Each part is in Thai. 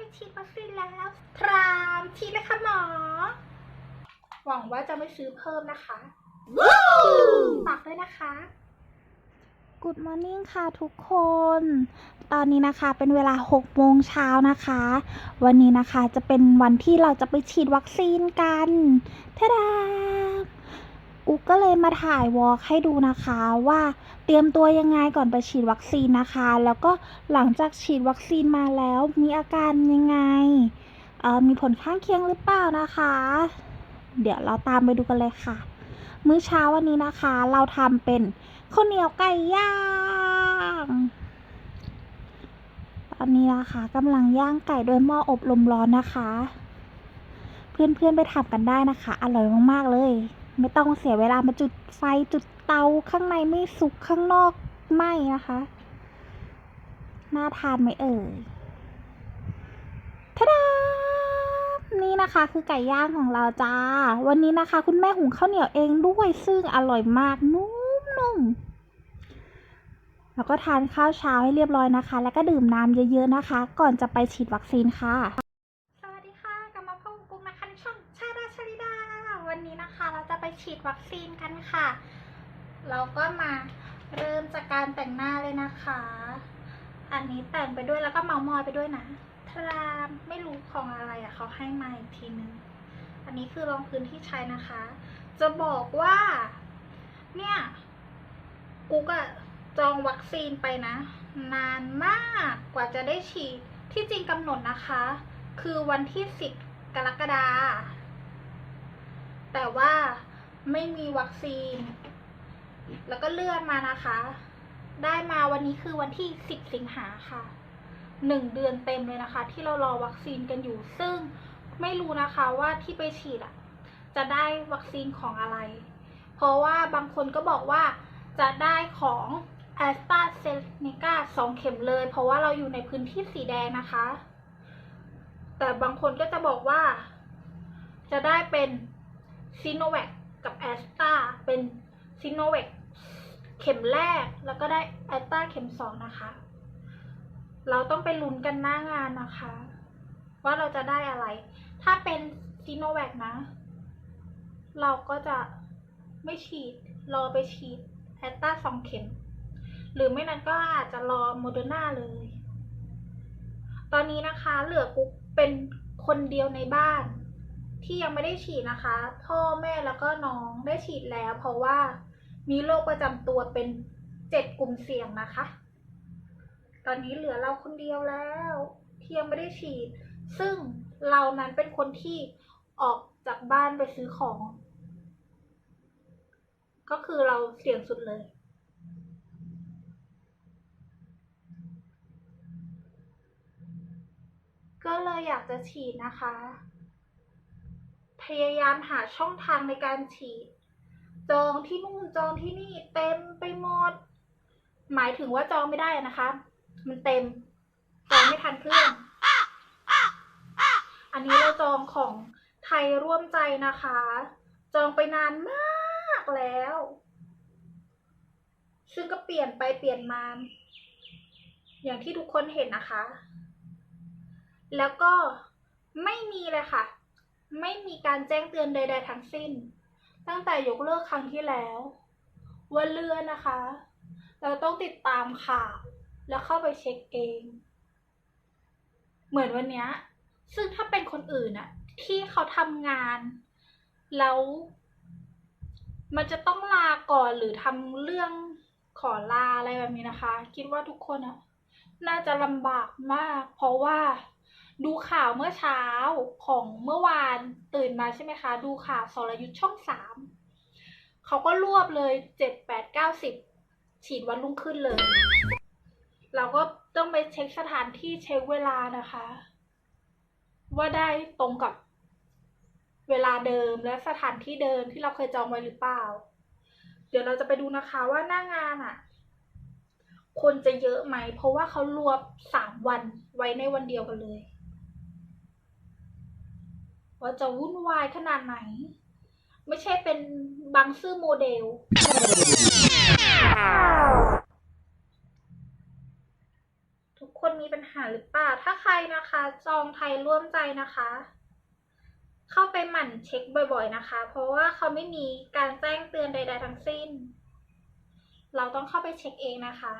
ไปฉีดวัคซีนแล้ว พรามฉีดเลยค่ะหมอ หวังว่าจะไม่ซื้อเพิ่มนะคะฝากด้วยนะคะ Good Morning ค่ะทุกคน ตอนนี้นะคะเป็นเวลา 6 โมงเช้านะคะ วันนี้นะคะจะเป็นวันที่เราจะไปฉีดวัคซีนกันทะดา กูก็เลยมาถ่ายวอล์กให้ดูนะคะว่าเตรียมตัวยังไงก่อนไปฉีดวัคซีนนะคะ แล้วก็หลังจากฉีดวัคซีนมาแล้วมีอาการยังไงมีผลข้างเคียงหรือเปล่านะคะ เดี๋ยวเราตามไปดูกันเลยค่ะ มื้อเช้าวันนี้นะคะ เราทำเป็นข้าวเหนียวไก่ย่างตอนนี้นะคะกำลังย่างไก่ด้วยหม้ออบลมร้อนนะคะ เพื่อนๆไปทำกันได้นะคะ อร่อยมากๆเลย ไม่ต้องเสียเวลามาจุดไฟจุดเตาข้างในไม่สุกข้างนอกไหมนะคะน่าทานไหมเอ่ยทะดานี่นะคะคือไก่ย่างของเราจ้า วันนี้นะคะ คุณแม่หุงข้าวเหนียวเองด้วยซึ่งอร่อยมากนุ่มๆแล้วก็ทานข้าวเช้าให้เรียบร้อยนะคะ แล้วก็ดื่มน้ำเยอะๆนะคะ ก่อนจะไปฉีดวัคซีนค่ะ ฉีดวัคซีนกันค่ะ เราก็มาเริ่มจากการแต่งหน้าเลยนะคะ อันนี้แต่งไปด้วยแล้วก็เมามอยไปด้วยนะทรามไม่รู้ของอะไรอะ่ะเขาให้มาอีกทีนึง อันนี้คือรองพื้นที่ใช้นะคะ จะบอกว่า เนี่ยกุ๊กอะจองวัคซีนไปนะ นานมากกว่าจะได้ฉีด ที่จริงกำหนดนะคะ คือวันที่ 10 กรกฎาแต่ว่า ไม่มีวัคซีน แล้วก็เลื่อนมานะคะ ได้มาวันนี้คือวันที่ 10 สิงหาค่ะหนึ่งเดือนเต็มเลยนะคะ ที่เรารอวัคซีนกันอยู่ ซึ่งไม่รู้นะคะว่าที่ไปฉีดอะจะได้วัคซีนของอะไร เพราะว่าบางคนก็บอกว่าจะได้ของ a s t r a z เซ e c a สองเข็มเลย เพราะว่าเราอยู่ในพื้นที่สีแดงนะคะ แต่บางคนก็จะบอกว่า จะได้เป็นซีโนแวค กับแอสตาเป็นซีโนแวคเข็มแรกแล้วก็ได้แอสตาเข็มสองนะคะ เราต้องไปลุ้นกันหน้างานนะคะ ว่าเราจะได้อะไร ถ้าเป็นซีโนแวคนะ เราก็จะไม่ฉีด รอไปฉีดแอสตาสองเข็ม หรือไม่นั้นก็อาจจะรอโมเดอร์นาเลย ตอนนี้นะคะเหลือกุ๊กเป็นคนเดียวในบ้าน ที่ยังไม่ได้ฉีดนะคะ พ่อแม่แล้วก็น้องได้ฉีดแล้ว เพราะว่ามีโรคประจำตัวเป็นเจ็ดกลุ่มเสี่ยงนะคะ ตอนนี้เหลือเราคนเดียวแล้วที่ยังไม่ได้ฉีด ซึ่งเรานั้นเป็นคนที่ออกจากบ้านไปซื้อของ ก็คือเราเสี่ยงสุดเลยก็เลยอยากจะฉีดนะคะ ยายามหาช่องทางในการฉีด จองที่นู่นจองที่นี่เต็มไปหมด หมายถึงว่าจองไม่ได้นะคะ มันเต็ม จองไม่ทันเพื่อน อันนี้เราจองของไทยร่วมใจนะคะ จองไปนานมากแล้ว ซึ่งก็เปลี่ยนไปเปลี่ยนมา อย่างที่ทุกคนเห็นนะคะ แล้วก็ไม่มีเลยค่ะ ไม่มีการแจ้งเตือนใด ๆ ทั้งสิ้น ตั้งแต่ยกเลิกครั้งที่แล้ว ว่าเลื่อนนะคะ เราต้องติดตามข่าวแล้วเข้าไปเช็คเอง เหมือนวันนี้ซึ่งถ้าเป็นคนอื่นอะที่เขาทำงาน แล้ว มันจะต้องลาก่อนหรือทำเรื่องขอลาอะไรแบบนี้นะคะ คิดว่าทุกคนอะน่าจะลำบากมาก เพราะว่า ดูข่าวเมื่อเช้าของเมื่อวานตื่นมาใช่ไหมคะ ดูข่าวสรยุทธ์ช่องสามเขาก็รวบเลยเจ็ดแปดเก้าสิบฉีดวันรุ่งขึ้นเลย เราก็ต้องไปเช็คสถานที่เช็คเวลานะคะ ว่าได้ตรงกับเวลาเดิมและสถานที่เดิมที่เราเคยจองไว้หรือเปล่า เดี๋ยวเราจะไปดูนะคะว่าหน้างานอะคนจะเยอะไหม เพราะว่าเขารวบสามวันไว้ในวันเดียวกันเลย ว่าจะวุ่นวายขนาดไหน ไม่ใช่เป็นบางซื่อโมเดล ทุกคนมีปัญหาหรือเปล่า ถ้าใครนะคะ จองไทยร่วมใจนะคะ เข้าไปหมั่นเช็คบ่อยๆนะคะ เพราะว่าเขาไม่มีการแจ้งเตือนใด ๆ ทั้งสิ้น เราต้องเข้าไปเช็คเองนะคะ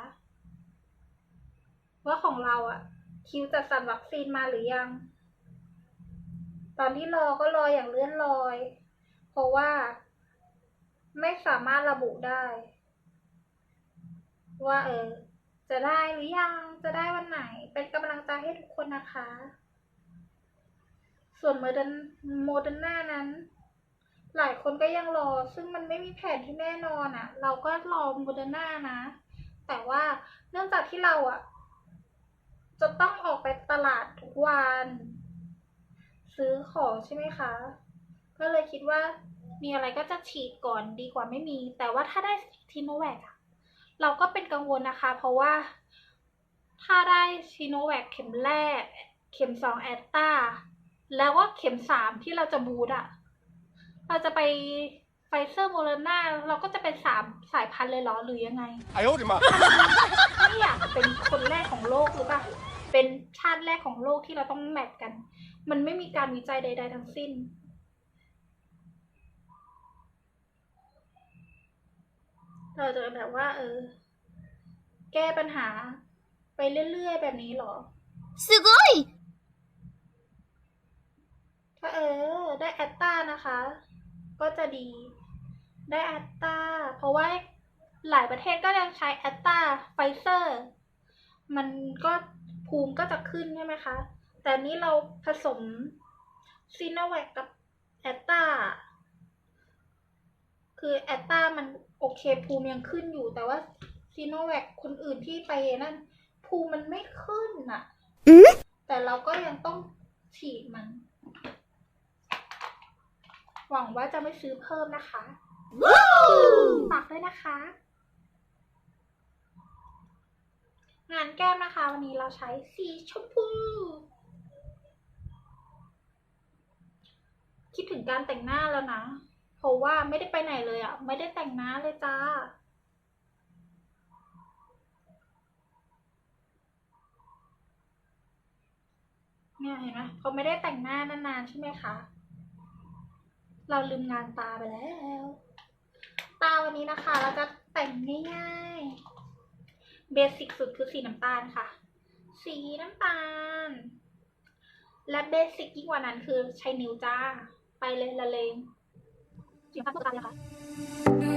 ว่าของเราอะคิวจัดสรรวัคซีนมาหรือยัง ตอนที่รอก็รออย่างเลื่อนลอย เพราะว่า ไม่สามารถระบุได้ ว่าเออจะได้หรือยังจะได้วันไหน เป็นกำลังใจให้ทุกคนนะคะ ส่วนโมเดนโมเดอร์นานั้น หลายคนก็ยังรอ ซึ่งมันไม่มีแผนที่แน่นอนอะ่ะ เราก็รอโมเดอร์นานะ แต่ว่าเนื่องจากที่เราอะ่ะ จะต้องออกไปตลาดทุกวัน ซื้อของใช่ไหมคะ ก็เลยคิดว่ามีอะไรก็จะฉีดก่อนดีกว่าไม่มี แต่ว่าถ้าได้ชิโนแวคเราก็เป็นกังวลนะคะ เพราะว่า ถ้าได้ชิโนแวคเข็มแรก เข็มสองแอตตาแล้วก็เข็มสามที่เราจะบูดอะเราจะไปไฟเซอร์โมเลนาเราก็จะเป็นสามสายพันธุ์เลยหรอหรือยังไงไอ้โอ้ดิมาไม่อยากเป็นคนแรกของโลกหรือเปล่าเป็นชาติแรกของโลกที่เราต้องแมทกัน มันไม่มีการวิจัยใด ๆ ทั้งสิ้น เราจะแบบว่า เออ แก้ปัญหา ไปเรื่อย ๆ แบบนี้เหรอ すごい ถ้าเออ ได้แอตตานะคะ ก็จะดี ได้แอตตาเพราะว่าหลายประเทศก็ยังใช้แอตตาไฟเซอร์ มันก็ภูมิก็จะขึ้นใช่ไหมคะ แต่นี้เราผสมซีโนแวคกับแอตตาคือแอตตามันโอเคภูมิยังขึ้นอยู่ แต่ว่าซีโนแวคคนอื่นที่ไปนั่นภูมิมันไม่ขึ้นอะแต่เราก็ยังต้องฉีดมัน หวังว่าจะไม่ซื้อเพิ่มนะคะฝากด้วยนะคะ งานแก้มนะคะ วันนี้เราใช้สีชมพู คิดถึงการแต่งหน้าแล้วนะ เพราะว่าไม่ได้ไปไหนเลยอะ่ะไม่ได้แต่งหน้าเลยจ้า เนี่ยเห็นไหมเขาไม่ได้แต่งหน้านานๆใช่ไหมคะ เราลืมงานตาไปแล้ว ตาวันนี้นะคะเราจะแต่งง่ายๆ เบสิกสุดคือสีน้ำตาลค่ะ สีน้ำตาลและเบสิกยิ่งกว่านั้นคือใช้นิ้วจ้า ไปเลยละเลงสินค้าต้องการนะคะ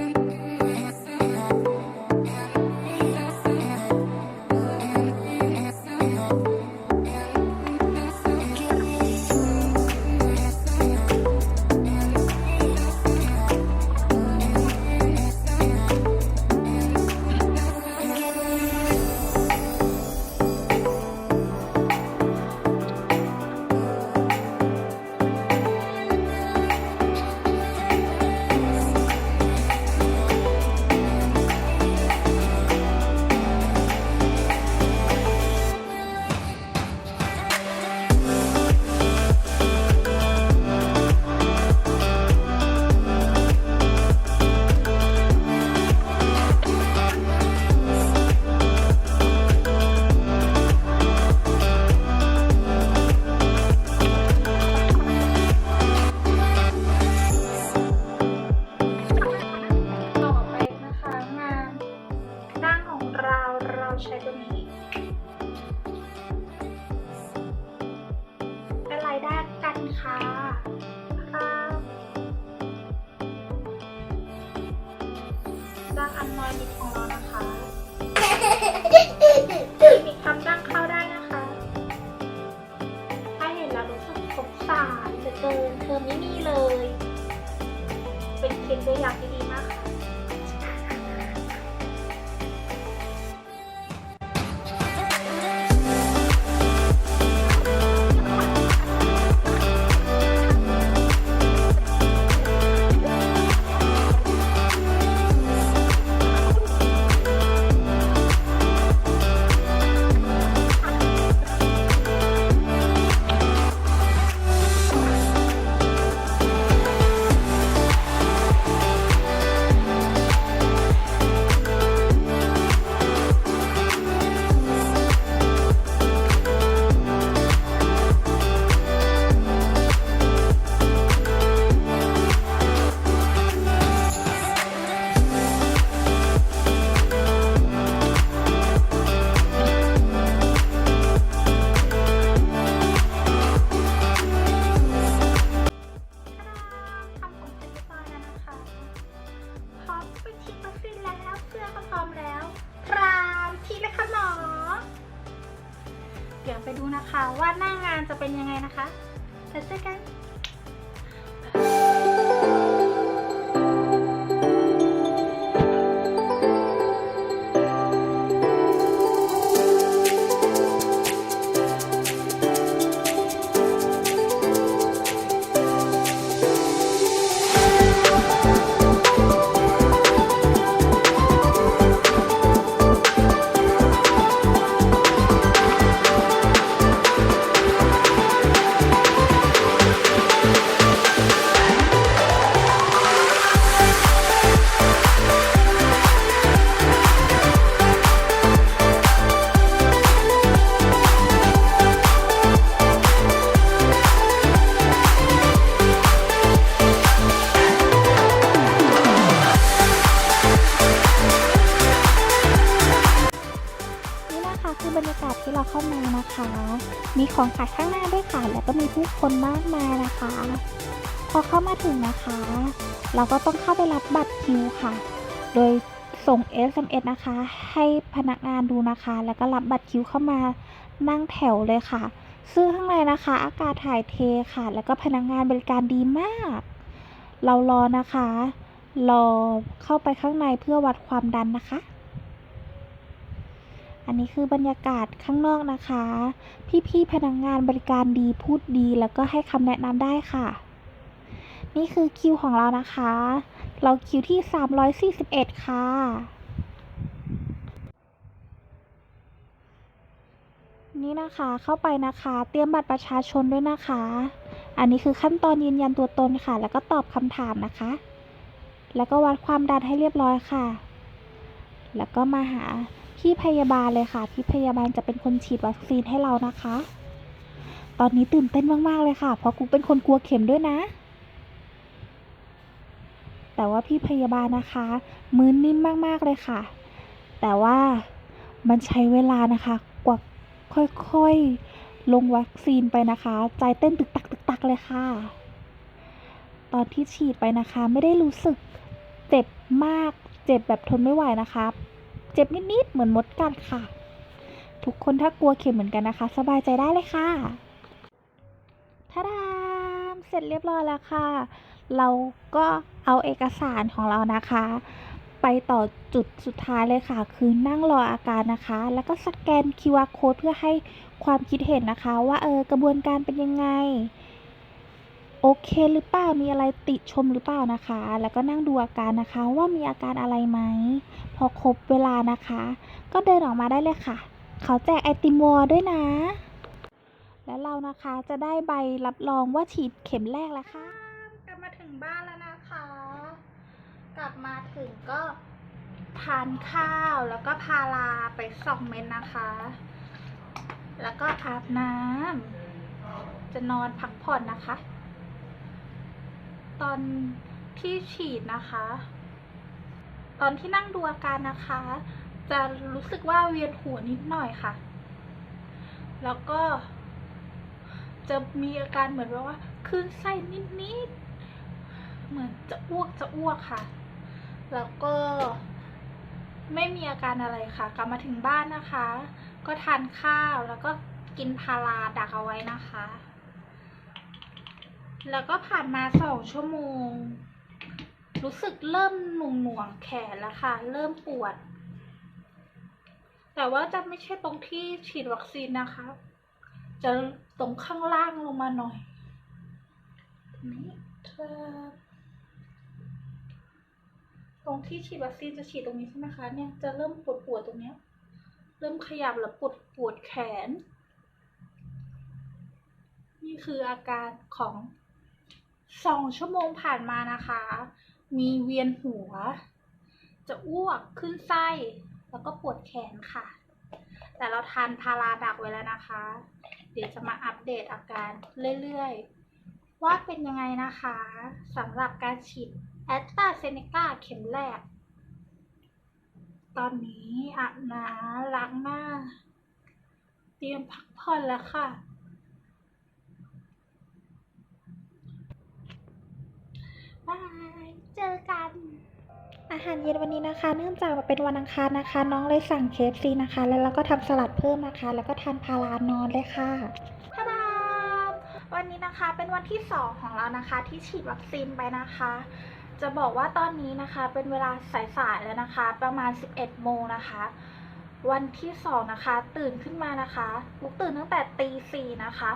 ไปดูนะคะว่าหน้างานจะเป็นยังไงนะคะไปเจอกัน เราก็ต้องเข้าไปรับบัตรคิวค่ะ โดยส่ง SMS นะคะ ให้พนักงานดูนะคะ แล้วก็รับบัตรคิวเข้ามานั่งแถวเลยค่ะ ซึ่งข้างในนะคะ อากาศถ่ายเทค่ะ แล้วก็พนักงานบริการดีมาก เรารอนะคะ รอเข้าไปข้างในเพื่อวัดความดันนะคะ อันนี้คือบรรยากาศข้างนอกนะคะ พี่ๆพนักงงานบริการดีพูดดี แล้วก็ให้คำแนะนำได้ค่ะ นี่คือคิวของเรานะคะ เราคิวที่ 341 ค่ะ นี่นะคะเข้าไปนะคะ เตรียมบัตรประชาชนด้วยนะคะ อันนี้คือขั้นตอนยืนยันตัวตนค่ะ แล้วก็ตอบคำถามนะคะ แล้วก็วัดความดันให้เรียบร้อยค่ะ แล้วก็มาหาพี่พยาบาลเลยค่ะ พี่พยาบาลจะเป็นคนฉีดวัคซีนให้เรานะคะ ตอนนี้ตื่นเต้นมาก ๆ เลยค่ะ เพราะกูเป็นคนกลัวเข็มด้วยนะ แต่ว่าพี่พยาบาลนะคะ มือนิ่มมากๆเลยค่ะ แต่ว่ามันใช้เวลานะคะกว่าค่อยๆ ลงวัคซีนไปนะคะ ใจเต้นตึกตักตึกตักเลยค่ะ ตอนที่ฉีดไปนะคะ ไม่ได้รู้สึกเจ็บมาก เจ็บแบบทนไม่ไหวนะคะ เจ็บนิดๆ เหมือนมดกัดค่ะ ทุกคนถ้ากลัวเข็มเหมือนกันนะคะ สบายใจได้เลยค่ะทาดามเสร็จเรียบร้อยแล้วค่ะ เราก็เอาเอกสารของเรานะคะ ไปต่อจุดสุดท้ายเลยค่ะ คือนั่งรออาการนะคะ แล้วก็สแกน QR code เพื่อให้ความคิดเห็นนะคะ ว่าเออกระบวนการเป็นยังไง โอเคหรือเปล่ามีอะไรติชมหรือเปล่านะคะ แล้วก็นั่งดูอาการนะคะ ว่ามีอาการอะไรไหมพอครบเวลานะคะ ก็เดินออกมาได้เลยค่ะ เขาแจกไอติมวอด้วยนะแล้วเรานะคะจะได้ใบรับรองว่าฉีดเข็มแรกแล้วค่ะ ถึงบ้านแล้วนะคะ กลับมาถึงก็ทานข้าวแล้วก็พาลาไปสองเม็ดนะคะ แล้วก็อาบน้ำจะนอนพักผ่อนนะคะ ตอนที่ฉีดนะคะ ตอนที่นั่งดูอาการนะคะ จะรู้สึกว่าเวียนหัวนิดหน่อยค่ะ แล้วก็จะมีอาการเหมือนแบบว่าคลื่นไส้นิดๆ เหมือนจะอ้วกจะอ้วกค่ะ แล้วก็ไม่มีอาการอะไรค่ะ กลับมาถึงบ้านนะคะ ก็ทานข้าวแล้วก็กินพาราดักเอาไว้นะคะ แล้วก็ผ่านมาสองชั่วโมง รู้สึกเริ่มหน่วงหน่วงแขนแล้วค่ะ เริ่มปวด แต่ว่าจะไม่ใช่ตรงที่ฉีดวัคซีนนะคะ จะตรงข้างล่างลงมาหน่อยนี่ครับ ตรงที่ฉีดวัคซีนจะฉีดตรงนี้ใช่ไหมคะเนี่ยจะเริ่มปวดปวดตรงเนี้ยเริ่มขยับแล้วปวดปวดแขน นี่คืออาการของสองชั่วโมงผ่านมานะคะ มีเวียนหัว จะอ้วกขึ้นไส้แล้วก็ปวดแขนค่ะ แต่เราทานพาราดักไว้แล้วนะคะ เดี๋ยวจะมาอัปเดตอาการเรื่อยๆ ว่าเป็นยังไงนะคะสำหรับการฉีด แอสตราเซเนกาเข็มแรก ตอนนี้อาบน้ำล้างหน้า เตรียมพักผ่อนแล้วค่ะ บาย เจอกันอาหารเย็นวันนี้นะคะ เนื่องจากมันเป็นวันอังคารนะคะ น้องเลยสั่งเคฟซีนะคะ แล้วเราก็ทำสลัดเพิ่มนะคะ แล้วก็ทานพารานอนเลยค่ะทาดาวันนี้นะคะเป็นวันที่ 2 ของเรานะคะ ที่ฉีดวัคซีนไปนะคะ จะบอกว่าตอนนี้นะคะเป็นเวลาสายๆแล้วนะคะ ประมาณ 11 โมงนะคะ วันที่2นะคะ ตื่นขึ้นมานะคะลุกตื่นตั้งแต่ตีสี่นะคะ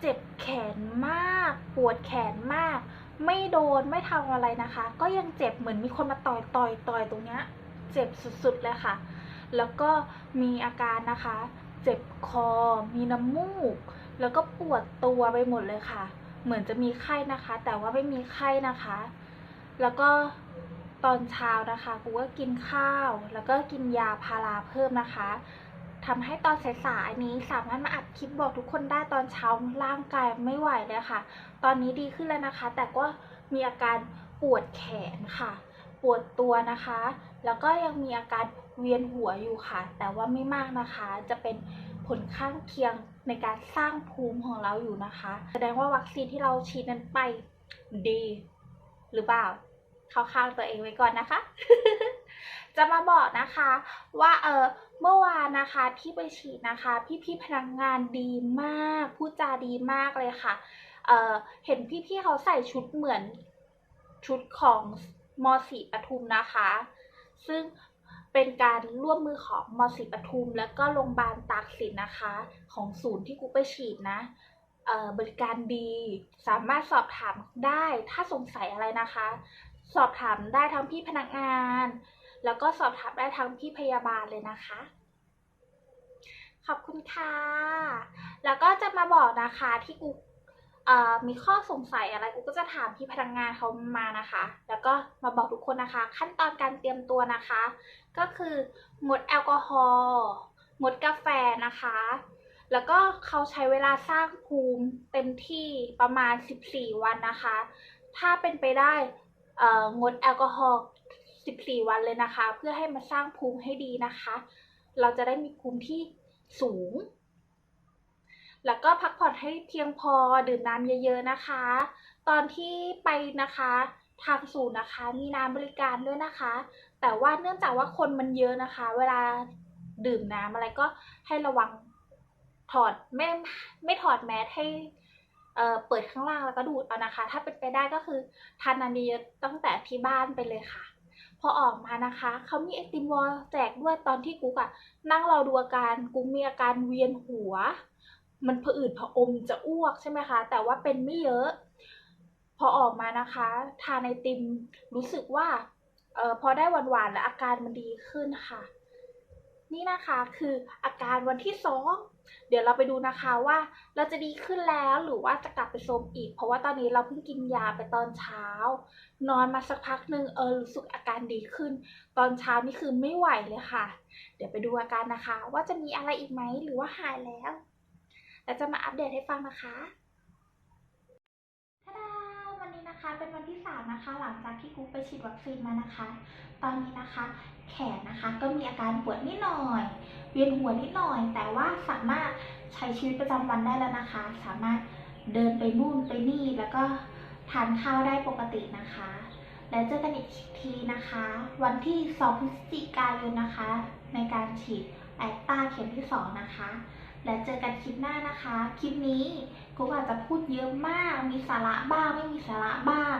เจ็บแขนมาก ปวดแขนมาก ไม่โดนไม่ทำอะไรนะคะ ก็ยังเจ็บเหมือนมีคนมาต่อยต่อยต่อยตรงเนี้ยเจ็บสุดๆเลยค่ะ แล้วก็มีอาการนะคะ เจ็บคอ มีน้ำมูก แล้วก็ปวดตัวไปหมดเลยค่ะ เหมือนจะมีไข้นะคะ แต่ว่าไม่มีไข้นะคะ แล้วก็ตอนเช้านะคะกูก็กินข้าว แล้วก็กินยาพาราเพิ่มนะคะทำให้ตอนสายๆนี้สามารถมาอัดคลิปบอกทุกคนได้ตอนเช้าร่างกายไม่ไหวเลยค่ะ ตอนนี้ดีขึ้นแล้วนะคะ แต่ก็มีอาการปวดแขนค่ะ ปวดตัวนะคะ แล้วก็ยังมีอาการเวียนหัวอยู่ค่ะ แต่ว่าไม่มากนะคะ จะเป็นผลข้างเคียงในการสร้างภูมิของเราอยู่นะคะ แสดงว่าวัคซีนที่เราฉีดนั้นไปดี หรือเปล่า เข้าข้างตัวเองไว้ก่อนนะคะ จะมาบอกนะคะว่าเออเมื่อวานนะคะที่ไปฉีดนะคะ พี่ๆพนักงานดีมากพูดจาดีมากเลยค่ะเออเห็นพี่ๆเขาใส่ชุดเหมือนชุดของมสีปทุมนะคะ ซึ่งเป็นการร่วมมือของมสีปทุม แล้วก็โรงพยาบาลตากสินนะคะ ของศูนย์ที่กูไปฉีดนะบริการดี สามารถสอบถามได้ถ้าสงสัยอะไรนะคะ สอบถามได้ทั้งพี่พนักงาน แล้วก็สอบถามได้ทั้งพี่พยาบาลเลยนะคะ ขอบคุณค่ะ แล้วก็จะมาบอกนะคะที่กูมีข้อสงสัยอะไรกูก็จะถามพี่พนักงานเขามานะคะ แล้วก็มาบอกทุกคนนะคะ ขั้นตอนการเตรียมตัวนะคะ ก็คืองดแอลกอฮอล์งดกาแฟนะคะ แล้วก็เขาใช้เวลาสร้างภูมิเต็มที่ประมาณ 14 วันนะคะ ถ้าเป็นไปได้ งดแอลกอฮอล์ 14 วันเลยนะคะ เพื่อให้มาสร้างภูมิให้ดีนะคะ เราจะได้มีภูมิที่สูง แล้วก็พักผ่อนให้เพียงพอดื่มน้ำเยอะๆนะคะ ตอนที่ไปนะคะทางศูนย์นะคะมีน้ำบริการด้วยนะคะ แต่ว่าเนื่องจากว่าคนมันเยอะนะคะ เวลาดื่มน้ำอะไรก็ให้ระวังถอดไม่ไม่ถอดแมสให้ เปิดข้างล่างแล้วก็ดูดเอานะคะ ถ้าเป็นไปได้ก็คือทานน้ำเยอะๆตั้งแต่ที่บ้านไปเลยค่ะ พอออกมานะคะ เขามีไอติมวอลแจกด้วยตอนที่กุ๊กอะนั่งรอดูอาการกุ๊กมีอาการเวียนหัว มันผะอืดผะอมจะอ้วกใช่ไหมคะ แต่ว่าเป็นไม่เยอะ พอออกมานะคะทานไอติมรู้สึกว่าเออพอได้หวานๆแล้วอาการมันดีขึ้นค่ะ นี่นะคะคืออาการวันที่สองเดี๋ยวเราไปดูนะคะว่าเราจะดีขึ้นแล้วหรือว่าจะกลับไปโทมอีก เพราะว่าตอนนี้เราเพิ่งกินยาไปตอนเช้า นอนมาสักพักหนึ่งเออรู้สึกอาการดีขึ้น ตอนเช้านี่คือไม่ไหวเลยค่ะ เดี๋ยวไปดูอาการนะคะ ว่าจะมีอะไรอีกไหมหรือว่าหายแล้วแล้วจะมาอัปเดตให้ฟังนะคะทาดาวันนี้นะคะเป็นวันที่สามนะคะหลังจากที่กูไปฉีดวัคซีนมานะคะ ตอนนี้นะคะ แขนนะคะ ก็มีอาการปวดนิดหน่อย เวียนหัวนิดหน่อย แต่ว่าสามารถใช้ชีวิตประจำวันได้แล้วนะคะ สามารถเดินไปนู่นไปนี่แล้วก็ทานข้าวได้ปกตินะคะ แล้วเจอกันอีกทีนะคะ วันที่ 2 พฤศจิกายนนะคะ ในการฉีดแอตตาเข็มที่ 2 นะคะ แล้วเจอกันคลิปหน้านะคะ คลิปนี้กูอาจจะพูดเยอะมาก มีสาระบ้างไม่มีสาระบ้าง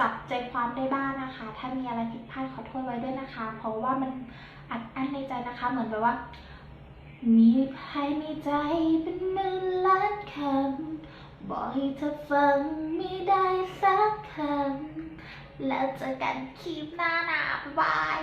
จับใจความได้บ้างนะคะ ถ้ามีอะไรผิดพลาดขอโทษไว้ด้วยนะคะ เพราะว่ามันอัดอั้นในใจนะคะ เหมือนแบบว่า มีภายในใจเป็นหมื่นล้านคำบอกให้เธอฟังไม่ได้สักคำแล้วเจอกันคลิปหน้านะบ๊ายบาย